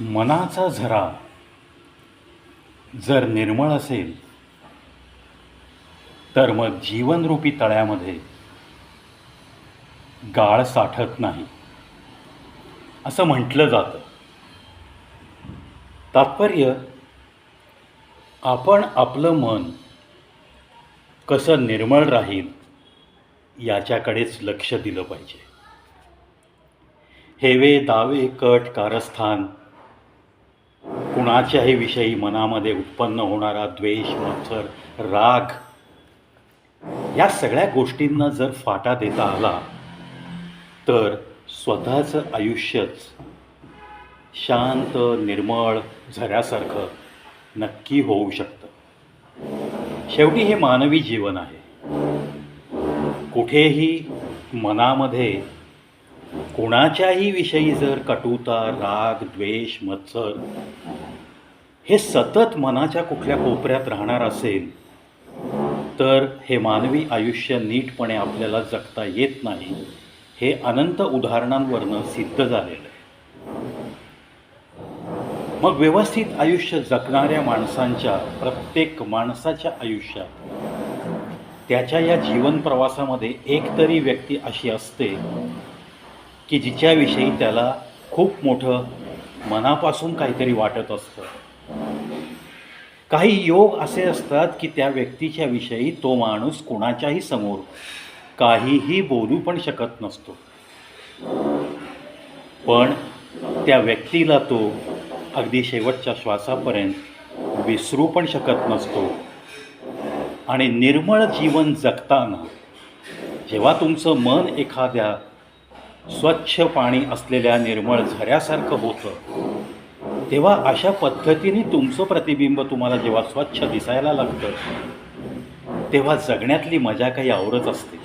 मनाचा झरा जर निर्मळ असेल तर मग जीवनरूपी तळ्यामध्ये गाळ साठत नाही. असं म्हटलं जातं. तात्पर्य आपण आपलं मन कसं निर्मळ राहील याच्याकडेच लक्ष दिलं पाहिजे. हेवे दावे कट कारस्थान कुणाच्याही विषयी मनामध्ये उत्पन्न होणारा द्वेष मत्सर राग या सगळ्या गोष्टींना जर फाटा देता आला तर स्वतःचं आयुष्यच शांत निर्मळ झऱ्यासारखं नक्की होऊ शकतं. शेवटी हे मानवी जीवन आहे. कुठेही मनामध्ये कोणाच्याही विषयी जर कटुता राग द्वेष मत्सर हे सतत मनाच्या कुठल्या कोपऱ्यात राहणार असेल तर हे मानवी आयुष्य नीटपणे आपल्याला जगता येत नाही हे अनंत उदाहरणांवरनं सिद्ध झालेलं आहे. मग व्यवस्थित आयुष्य जगणाऱ्या माणसांच्या प्रत्येक माणसाच्या आयुष्यात त्याच्या या जीवन प्रवासामध्ये एकतरी व्यक्ती अशी असते की जिच्याविषयी त्याला खूप मोठं मनापासून काहीतरी वाटत असतं. काही योग असे असतात की त्या व्यक्तीच्या विषयी तो माणूस कोणाच्याही समोर काहीही बोलू पण शकत नसतो. पण त्या व्यक्तीला तो अगदी शेवटच्या श्वासापर्यंत विसरू पण शकत नसतो. आणि निर्मळ जीवन जगताना जेव्हा तुमचं मन एखाद्या स्वच्छ पाणी असलेल्या निर्मळ झऱ्यासारखं होतं. तेव्हा अशा पद्धतीने तुमचं प्रतिबिंब तुम्हाला जेव्हा स्वच्छ दिसायला लागतं तेव्हा जगण्यातली मजा काही आवरत असते.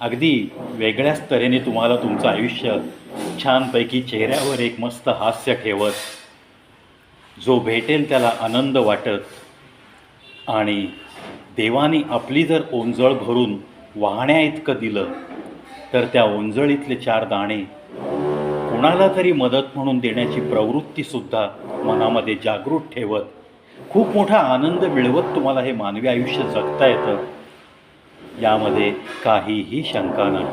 अगदी वेगळ्याच तऱ्हेने तुम्हाला तुमचं आयुष्य छानपैकी चेहऱ्यावर एक मस्त हास्य ठेवत जो भेटेल त्याला आनंद वाटत आणि देवाने आपली जर ओंजळ भरून वाहण्या इतकं दिलं तर त्या ओंजळीतले चार दाणे कोणाला तरी मदत म्हणून देण्याची प्रवृत्तीसुद्धा मनामध्ये जागृत ठेवत खूप मोठा आनंद मिळवत तुम्हाला हे मानवी आयुष्य जगता येतं यामध्ये काहीही शंका नाही.